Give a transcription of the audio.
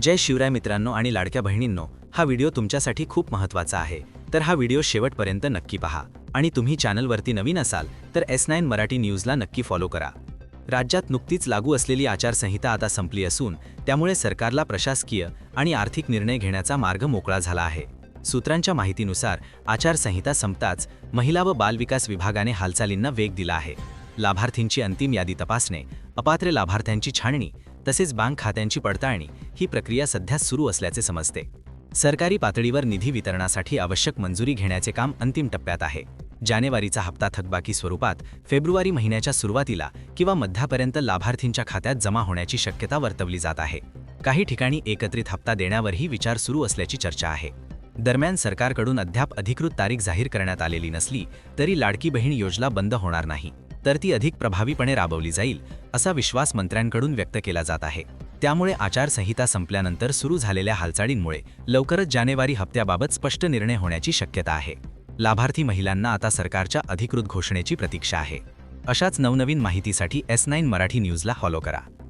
जय शिवराय मित्रांनो आणि लाडक्या बहिणींनो हा व्हिडिओ तुमच्यासाठी खूप महत्त्वाचा आहे. तर हा व्हिडिओ शेवटपर्यंत नक्की पहा. आणि तुम्ही चॅनलवरती नवीन असाल तर एस नाईन मराठी न्यूजला नक्की फॉलो करा. राज्यात नुकतीच लागू असलेली आचारसंहिता आता संपली असून त्यामुळे सरकारला प्रशासकीय आणि आर्थिक निर्णय घेण्याचा मार्ग मोकळा झाला आहे. सूत्रांच्या माहितीनुसार आचारसंहिता संपताच महिला व बालविकास विभागाने हालचालींना वेग दिला आहे. लाभार्थींची अंतिम यादी तपासणे अपात्र लाभार्थ्यांची छाणणी तसेच बँक खात्यांची पडताळणी ही प्रक्रिया सध्या सुरू असल्याचे समजते. सरकारी पातळीवर निधी वितरणासाठी आवश्यक मंजुरी घेण्याचे काम अंतिम टप्प्यात आहे. जानेवारीचा हप्ता थकबाकी स्वरूपात फेब्रुवारी महिन्याच्या सुरुवातीला किंवा मध्यापर्यंत लाभार्थींच्या खात्यात जमा होण्याची शक्यता वर्तवली जात आहे. काही ठिकाणी एकत्रित हप्ता देण्यावरही विचार सुरू असल्याची चर्चा आहे. दरम्यान सरकारकडून अद्याप अधिकृत तारीख जाहीर करण्यात आलेली नसली तरी लाडकी बहीण योजना बंद होणार नाही. तर ती अधिक प्रभावीपणे राबवली जाईल असा विश्वास मंत्र्यांकडून व्यक्त केला जात आहे. त्यामुळे आचारसंहिता संपल्यानंतर सुरू झालेल्या हालचालींमुळे लवकरच जानेवारी हप्त्याबाबत स्पष्ट निर्णय होण्याची शक्यता आहे. लाभार्थी महिलांना आता सरकारच्या अधिकृत घोषणेची प्रतीक्षा आहे. अशाच नवनवीन माहितीसाठी एस नाईन मराठी न्यूजला फॉलो करा.